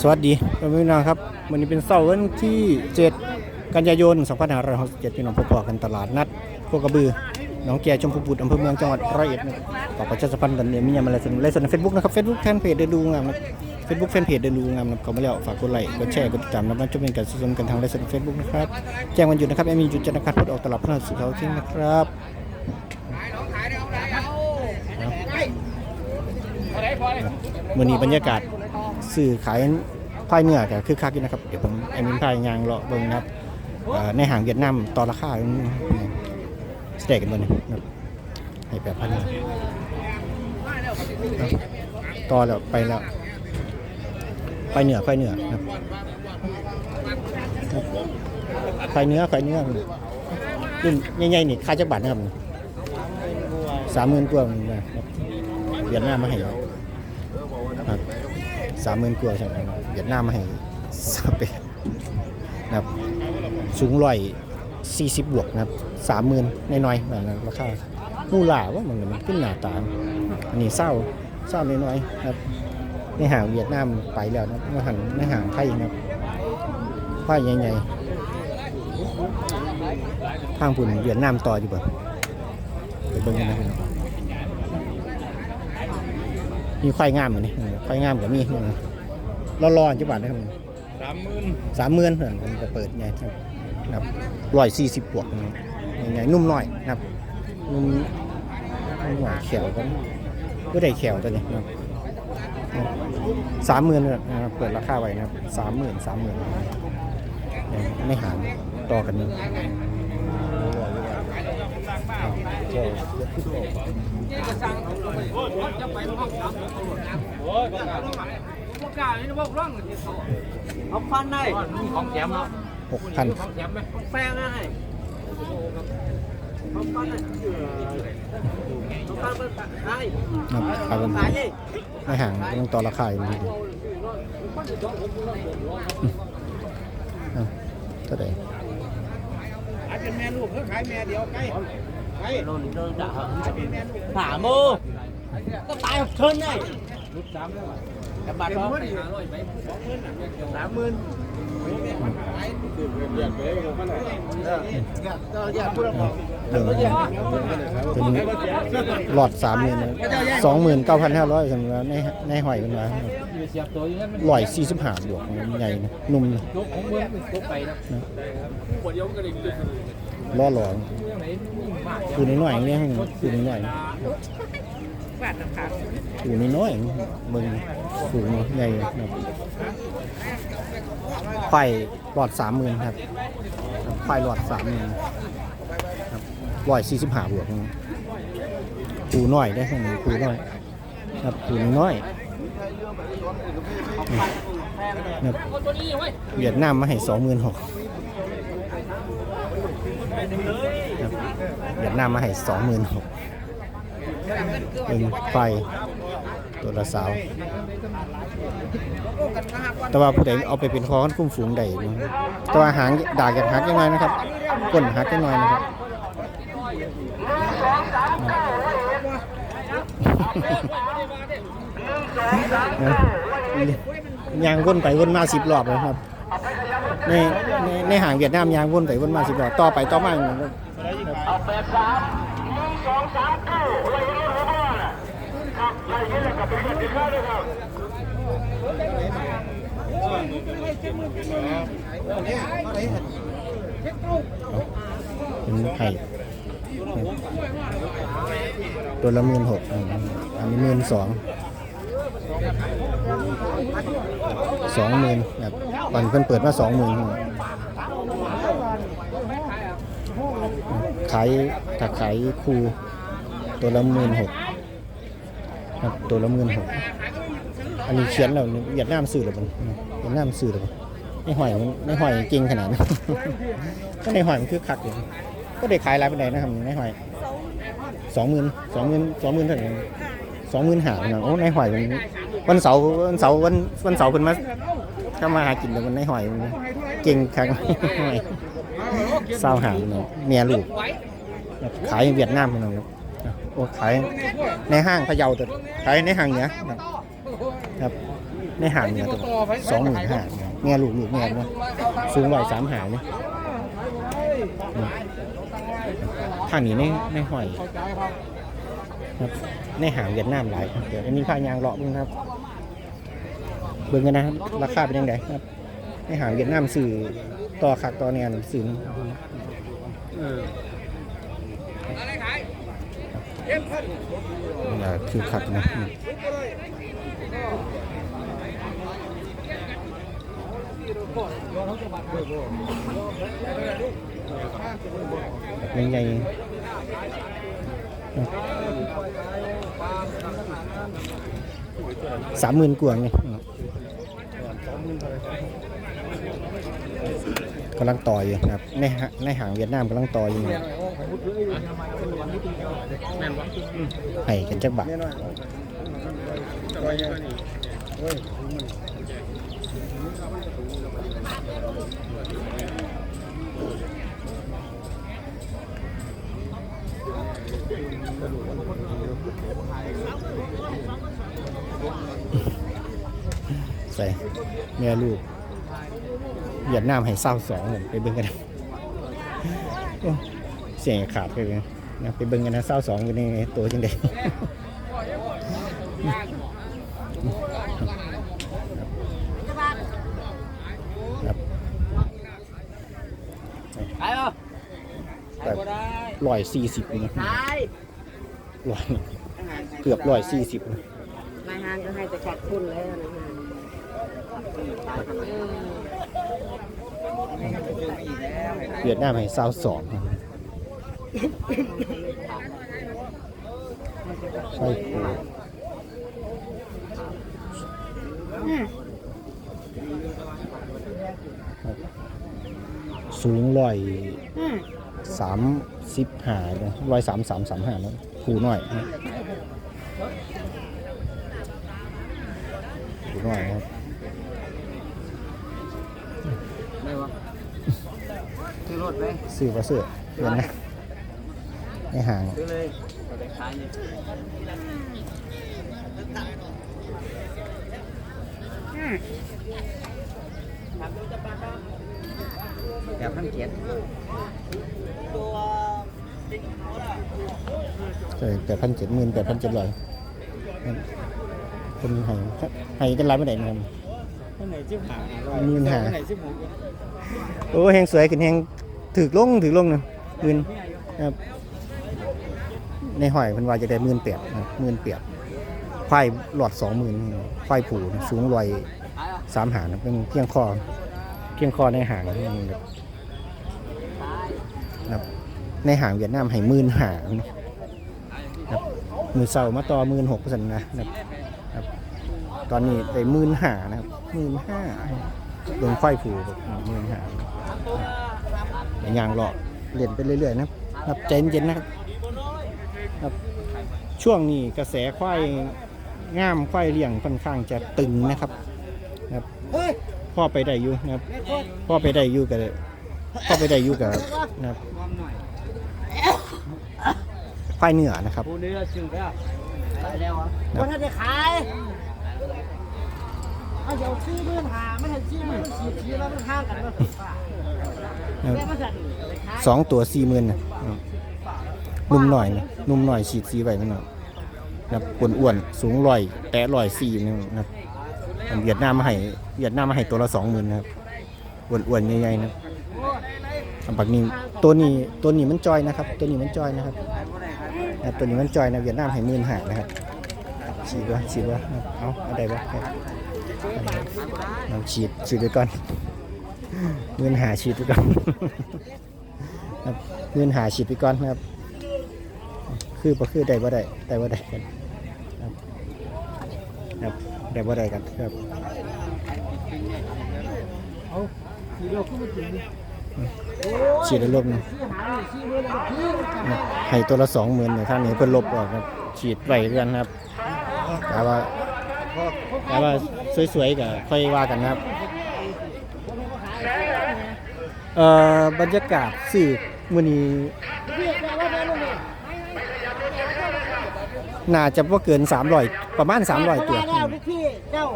สวัสดีพี่น้องครับวันนี้เป็นเสาร์วันที่ 7 กันยายน 2567พี่น้องพบกันตลาดนัดโคกระบือหนองแก่ชมพูบุตรอำเภอเมืองจังหวัดร้อยเอ็ดนะครับฝากประชาสัมพันธ์กันเนี่ยมีอะไรสนไลฟ์สดในเฟซบุ๊กนะครับเฟซบุ๊กแฟนเพจเดินดูงามนะเฟซบุ๊กแฟนเพจเดินดูงามนะเขามาแล้วฝากกดไลค์กดแชร์กดติดตามนะมันจะเป็นการสนับสนุนกันทางไลฟ์สดในเฟซบุ๊กนะครับแจ้งวันหยุดนะครับแอมมีหยุดจันทร์อังคารพุธออกตลาดพฤหัสศุกร์เสาร์อาที่นะครับวันนี้บรรยากาศ สื่อขายพายเนื้อก็คือคักอยู่นะครับเดี๋ยวผมไอ้มินพายยางเลาะเบิ่งนะครับในห่างเวียดนามต่อราคาสเต็กกันบ่นี่นะครับให้แปดพันต่อแล้วไปแล้วไปเหนือไปเหนือครับไปเนื้อไปเนื้อรุ่นใหญ่ๆนี่ค่าจักบาทนะครับสามหมื่นกว่าเวียดนามมาให้ครับ สามหมื่นกว่าใช่ไหมเวียดนามให้สเปนนะครับสูงร้อยสี่สิบบวกนะครับสามหมื่นน้อยๆแบบนั้นราคามูลาว่ามันมันขึ้นหน้าตาอันนี้เศร้าเศร้าน้อยๆนะครับในห่างเวียดนามไปแล้วนะในห่างในห่างไทยนะครับป้ายใหญ่ๆทางปุ่นเวียดนามต่ออยู่บ่ไปเบิ่งกันนะพี่น้อง มีควายงามเหมือนนี่ควายงามกับมีรอรอๆจังหวัดนะครับสามหมื่นสามหมื่นเหมือนมันจะเปิดไงครับนะครับร้อยสี่สิบบวกนะครับยังไงนุ่มหน่อยนะครับนุ่มนุ่มหน่อยแขวก็ก็ได้แขวตัวนี้นะครับสามหมื่นนะครับเปิดราคาไว้นะครับสามหมื่นสามหมื่นไม่หารต่อกันนี่ เอาฟันได้ของแถมเนาะหกพันของแถมไหมแป้งได้เอาฟันได้อาฟันได้ครับครับผมขายดิไม่ห่างต้องต่อราคาอยู่ดีอะเท่าไหร่ขายเป็นแม่ลูกเพื่อขายแม่เดียวใกล้ ใกล้โดนโดนด่ามโมก็ตายเชิญได้ลูกสามแล้วกับบัตรเขาสามหมื่นเรียกไปเลยก็ได้เราอยากพูดอะไรเรื่องเป็นหลอดสามหมื่นสองหมื่นเก้าพันห้าร้อยสำหรับในในหอยเป็นว่าเสียบตัวอย่างนั้นมันร้อยสี่สิบห้าบวกใหญ่นุ่มนะยกของเมืองยกไปนะปวดยเลยล่อหลอนเรื่อหนมากคือน้ อยๆเนี่ยคือน้อยๆคือน้อยๆมึงสูงใหญ่ครับไฟหลอดสามหมื่นครับไฟหลอดสามหมื่นครับร้อยสี่สิบห้าบวกปูน้อยได้ขนาดปูน้อยครับปูน้อยครับเวียดนามมาให้สองหมื่นหกเวียดนามมาให้สองหมื่นหก เป็นไฟตัวละสาว แต่ว่าผู้ใดเอาไปเป็นคอนคุ้มฝูงใดต่ว่าหางด่ากอยากหักยังไงนะครับก้นหักยังไงนะครับยางวนไปวนมาสิบรอบเลยครับ ในในในห่างเวียดนามยางวนไปวนมาสิบรอบต่อไปต่อมาอย่างนั้ เป็นไข่ตัวละหมื่นหกอันนี้หมื่นสองสองหมื่นแบบวันเพิ่นเปิดมาสองหมื่นขายถ้าขายคูตัวละหมื่นหก ครับตัวละหมื่นหกอันนี้เขียนแล้วเวียดนามซื้อหรือเปล่าเวียดนามซื้อหรือเปล่าในหอยมันในหอยเก่งขนาดนั้นก็ในหอยมันคือคักอยู่ก็ได้ขายหลายปานใดนะครับในหอยสองหมื่นสองหมื่นสองหมื่นเท่าไหร่สองหมื่นหานะโอ้ในหอยมันวันเสาร์วันเสาร์วันวันเสาร์เพิ่นมาถ้ามาหากินแล้วมันในหอยมันเก่งครั้งหอยเศร้าหางเนาะเมียลูกขายเวียดนามเนาะ โอ้ขายในห้างพะเยาแต่ขายในห้างเหนือครับในห่างเนี่ยตัวสองหมื่นห้าแง่ลูกลูกแง่เนะสูงร้อยสามหาเนี่ยทางนี้ในในหอยครับในหางเวียดนามหลายเดี๋ยวอันนี้พายางเลาะเบิ่งครับ เบิ่งกันนะครับราคาเป็นยังไงครับ ในหางเวียดนามสื่อต่อคักต่อแนนสื่อเอะ ไรขายเย็บพันนี่แหละคือคักนะอืมใหญ่ๆสามหมื่นกว่าไงกำลังต่ออยู่นะครับในในหางเวียดนามกำลังต่ออยู่ ให้กันจักบาทใส่แม่ลูกเวียดนามให้เศร้าสองไปเบิ่งกันโอ้ เสียงขาดไปเลยนะไปเบิ่งกันนะเศร้าสองกันนี่ตัวจังไดครับขายป่ะขายบ่ได้ร้อยสี่สิบนะขายร้อยเกือบร้อยสี่สิบนายห้างก็ให้แต่ขาดทุนแล้วนะฮะเวียดนามให้เศร้าสอง ใช่ครูครับสูงร้อยสามสิบห้าร้อยสามสามสามห้าแล้วครูหน่อยนะครูหน่อยครับได้ป่ะซื้อรถไหมซื้อก็ซื้อเพื่อนนะ ในห่างซื้อเลยขายนี่แปดพันเจ็ดใช่แปดพันเจ็ดหมื่นแปดพันเจ็ดร้อยคนให้ให้กันร้านไม่ได้นะครับไหนชิบหาหมื่นหาโอ้แหงสวยขึ้นแหงถือลงถือลงเนาะหมื่นครับ ในหอยเพิ่นว่าจะได้หมื่นแปดนะหมื่นแปดควายหลอดสองหมื่นควายผูสูงร้อยสามหางนเป็นเพียงคอเพียงคอในหางนะครับในหางเวียดนามให้มื่นหางนะครับมือเสามาต่อมื่นหกเปอร์เซ็นต์นะครับตอนนี้ได้มื่นหานะครับมื่นห้าลงควายผูมื่นหาอย่างหลอกเล่นไปเรื่อยๆนะครับครับใจเย็นๆนะครับ ครับช่วงนี้กระแสควายงามควายเลี้ยงค่อนข้างจะตึงนะครับครับพ่อไปได้อยู่นะครับพ่อไปได้อยู่กับพ่อไปได้อยู่กับนะครับควายเหนือนะครับผู้นี้เราซื้อไปอะขายแล้วอะวันถ้าได้ขายเอาเดี๋ยวซื้อมื่นหาไม่เห็นซื้อมื่นสี่ซื้อแล้วมันห้างกันมาถึงป่าแม่มาสั่นไปขายสองตัวสี่หมื่นนะ นุ่มหน่อยนะนุ่มหน่อยฉีดสีไว้มันหน่อยนะครับอ้วนๆสูงร้อยแปะร้อยสี่นึงนะครับเวียดนามมาให้เวียดนามมาให้ตัวละสองหมื่นนะครับอ้วนๆใหญ่ๆนะอันปักนี้ตัวนี้ตัวนี้มันจอยนะครับ ตัวนี้มันจอยนะครับนะตัวนี้มันจอยนะเวียดนามให้หมื่นห้านะครับฉีดวะฉีดวะเอาเอาได้ปะครับเอาฉีดฉีดไปก่อนหมื่นหาฉีดไปก่อนครับเงินหาฉีดไปก่อนนะครับ คือบ่คือได้บ่ได้ได้บ่ได้กันครับครับได้บ่ได้กันครับสี่โลขึ้นมาถึงฉีดลบนึงซื้อหาหนึ่มนแล้วพี่ครับให้ตัวละสองหมื่นเนี่ยท่านนี้เพิ่นลบออกครับฉีดไว้เรือนครับแต่ว่าแต่ว่าสวยๆก็ค่อยว่ากันครับเอ่อบรรยากาศสื่อมือนี้ พี่แปลว่าแม่ลูกนี่ น่าจะว่าเกิน300ประมาณ300ตัว แล้วพี่เจ้า